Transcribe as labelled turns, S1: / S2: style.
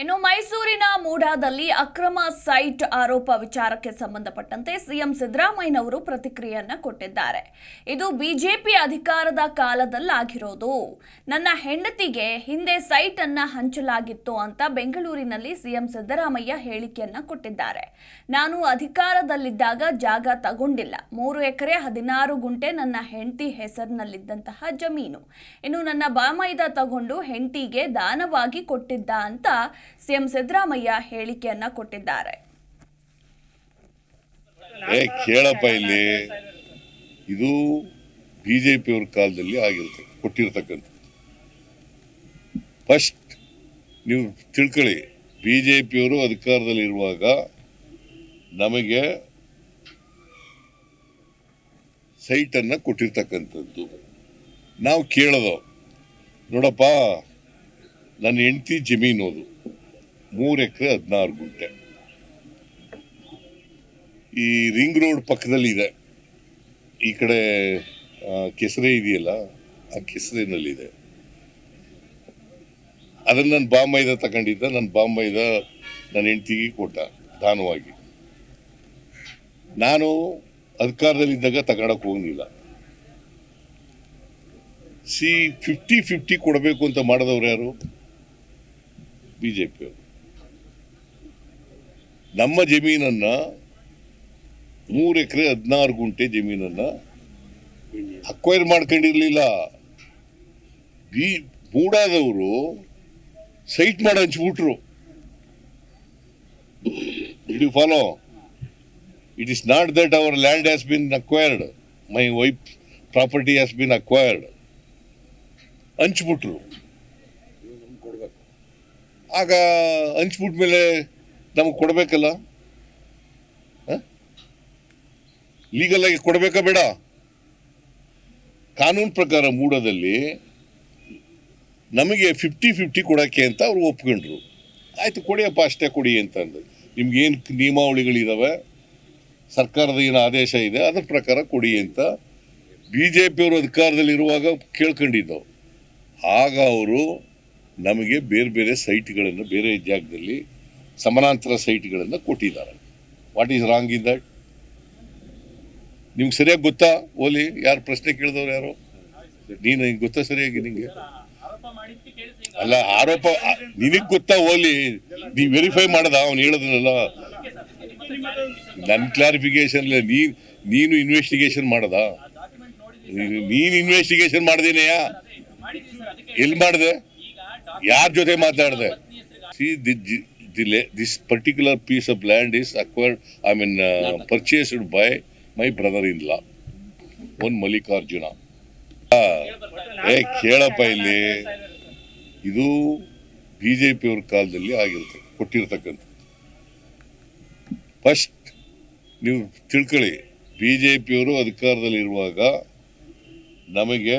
S1: ಇನ್ನು ಮೈಸೂರಿನ ಮೂಡಾದಲ್ಲಿ ಅಕ್ರಮ ಸೈಟ್ ಆರೋಪ ವಿಚಾರಕ್ಕೆ ಸಂಬಂಧಪಟ್ಟಂತೆ ಸಿಎಂ ಸಿದ್ದರಾಮಯ್ಯನವರು ಪ್ರತಿಕ್ರಿಯೆಯನ್ನ ಕೊಟ್ಟಿದ್ದಾರೆ. ಇದು ಬಿಜೆಪಿ ಅಧಿಕಾರದ ಕಾಲದಲ್ಲಾಗಿರೋದು. ನನ್ನ ಹೆಂಡತಿಗೆ ಹಿಂದೆ ಸೈಟ್ ಅನ್ನ ಹಂಚಲಾಗಿತ್ತು ಅಂತ ಬೆಂಗಳೂರಿನಲ್ಲಿ ಸಿಎಂ ಸಿದ್ದರಾಮಯ್ಯ ಹೇಳಿಕೆಯನ್ನ ಕೊಟ್ಟಿದ್ದಾರೆ. ನಾನು ಅಧಿಕಾರದಲ್ಲಿದ್ದಾಗ ಜಾಗ ತಗೊಂಡಿಲ್ಲ. ಮೂರು ಎಕರೆ ಹದಿನಾರು ಗುಂಟೆ ನನ್ನ ಹೆಂಡತಿ ಹೆಸರಿನಲ್ಲಿದ್ದಂತಹ ಜಮೀನು. ಇನ್ನು ನನ್ನ ಬಾಮೈದ ತಗೊಂಡು ಹೆಂಡತಿಗೆ ದಾನವಾಗಿ ಕೊಟ್ಟಿದ್ದ ಅಂತ ಸಿಎಂ ಸಿದ್ದರಾಮಯ್ಯ ಹೇಳಿಕೆಯನ್ನ ಕೊಟ್ಟಿದ್ದಾರೆ.
S2: ಕೇಳಪ್ಪ ಇಲ್ಲಿ. ಇದು ಬಿಜೆಪಿ ಅವ್ರ ಕಾಲದಲ್ಲಿ ಆಗಿರುತ್ತೆ, ಕೊಟ್ಟಿರ್ತಕ್ಕಂಥದ್ದು. ಫಸ್ಟ್ ನೀವು ತಿಳ್ಕೊಳ್ಳಿ ಅಧಿಕಾರದಲ್ಲಿ ಇರುವಾಗ ನಮಗೆ ಸೈಟನ್ನು ಕೊಟ್ಟಿರ್ತಕ್ಕಂಥದ್ದು. ನಾವು ಕೇಳೋದು. ನೋಡಪ್ಪ, ನನ್ನ ಹೆಂಡತಿ ಜಮೀನು ಅದು. ಮೂರು ಹದಿನಾರು ಗುಂಟೆ. ಈ ರಿಂಗ್ ರೋಡ್ ಪಕ್ಕದಲ್ಲಿ ಇದೆ ಈ ಕಡೆ ಕೆಸರೆ ಇದೆಯಲ್ಲ, ಆ ಕೆಸರಿನಲ್ಲಿದೆ. ಅದನ್ನು ನನ್ನ ಬಾಂಬೈದ ತಗೊಂಡಿದ್ದ. ನನ್ನ ಬಾಂಬೈದ ನನ್ನ ಹೆಂಡತಿಗೆ ಕೊಟ್ಟ, ದಾನವಾಗಿ. ನಾನು ಅಧಿಕಾರದಲ್ಲಿದ್ದಾಗ ತಗೊಳಕ್ ಹೋಗಿಲ್ಲ ಸಿ, ಫಿಫ್ಟಿ ಫಿಫ್ಟಿ ಕೊಡಬೇಕು ಅಂತ ಮಾಡಿದವ್ರು ಯಾರು? ಬಿ ಜೆ ಅವರು ನಮ್ಮ ಜಮೀನನ್ನ ಮೂರು ಎಕರೆ ಹದಿನಾರು ಗುಂಟೆ ಜಮೀನನ್ನ ಅಕ್ವೈರ್ ಮಾಡ್ಕೊಂಡಿರ್ಲಿಲ್ಲ. ಬಿ ಮೂಡಾದವರು ಸೈಟ್ ಮಾಡಿ ಹಂಚ್ಬಿಟ್ರು. It you follow it is not that our land has been acquired my wife property has been acquired ಹಂಚ್ಬಿಟ್ರು. ಆಗ ಹಂಚ್ಬಿಟ್ಮೇಲೆ ನಮಗೆ ಕೊಡಬೇಕಲ್ಲ? ಲೀಗಲ್ ಆಗಿ ಕೊಡಬೇಕಾ ಬೇಡ? ಕಾನೂನು ಪ್ರಕಾರ ಮೂಡದಲ್ಲಿ ನಮಗೆ ಫಿಫ್ಟಿ ಫಿಫ್ಟಿ ಕೊಡೋಕ್ಕೆ ಅಂತ ಅವ್ರು ಒಪ್ಕೊಂಡ್ರು. ಆಯ್ತು, ಕೊಡಿಯಪ್ಪ, ಅಷ್ಟೇ ಕೊಡಿ ಅಂತ ಅಂದರು. ನಿಮ್ಗೇನು ನಿಯಮಾವಳಿಗಳಿದಾವೆ? ಸರ್ಕಾರದ ಏನು ಆದೇಶ ಇದೆ, ಅದ್ರ ಪ್ರಕಾರ ಕೊಡಿ ಅಂತ ಬಿ ಜೆ ಪಿಯವರು ಅಧಿಕಾರದಲ್ಲಿರುವಾಗ ಕೇಳ್ಕೊಂಡಿದ್ದವು. ಆಗ ಅವರು ನಮಗೆ ಬೇರೆ ಬೇರೆ ಸೈಟ್ಗಳನ್ನು, ಬೇರೆ ಜಾಗದಲ್ಲಿ ಸಮಾನಾಂತರ ಸೈಟ್ಗಳನ್ನು ಕೊಟ್ಟಿದ್ದಾರೆ. What is wrong in that ನಿಮ್ಗೆ ಸರಿಯಾಗಿ ಗೊತ್ತಾ? ಓಲಿ, ಯಾರು ಪ್ರಶ್ನೆ ಕೇಳಿದವ್ರು ಯಾರು? ನೀನು ಗೊತ್ತಾ ಸರಿಯಾಗಿ ನಿಮಗೆ ಅಲ್ಲ, ಆರೋಪ ನಿನಗ್ ಗೊತ್ತಾ ಓಲಿ? ನೀ ವೆರಿಫೈ ಮಾಡದ? ಅವ್ನು ಹೇಳದ್ರಲ್ಲ ನನ್ನ ಕ್ಲಾರಿಫಿಕೇಶನ್ ನೀ ನೀನು ಇನ್ವೆಸ್ಟಿಗೇಷನ್ ಮಾಡದ? ನೀನು- ನೀನ್ ಇನ್ವೆಸ್ಟಿಗೇಷನ್ ಮಾಡ್ದೇನೆಯಾ ಎಲ್ಲಿ ಮಾಡಿದೆ? ಯಾರ ಜೊತೆ ಮಾತಾಡಿದೆ? See this particular piece of land is acquired I mean purchased by my brother in law one Mallikarjuna ಆ, ಏ ಕೇಳಪ್ಪ ಇಲ್ಲಿ. ಇದು ಬಿ ಬಿಜೆಪಿ ಅವ್ರ ಕಾಲದಲ್ಲಿ ಆಗಿರುತ್ತೆ ಕೊಟ್ಟಿರ್ತಕ್ಕಂಥದ್ದು. ಫಸ್ಟ್ ನೀವು ತಿಳ್ಕೊಳ್ಳಿ ಬಿಜೆಪಿಯವರು ಅಧಿಕಾರದಲ್ಲಿರುವಾಗ ನಮಗೆ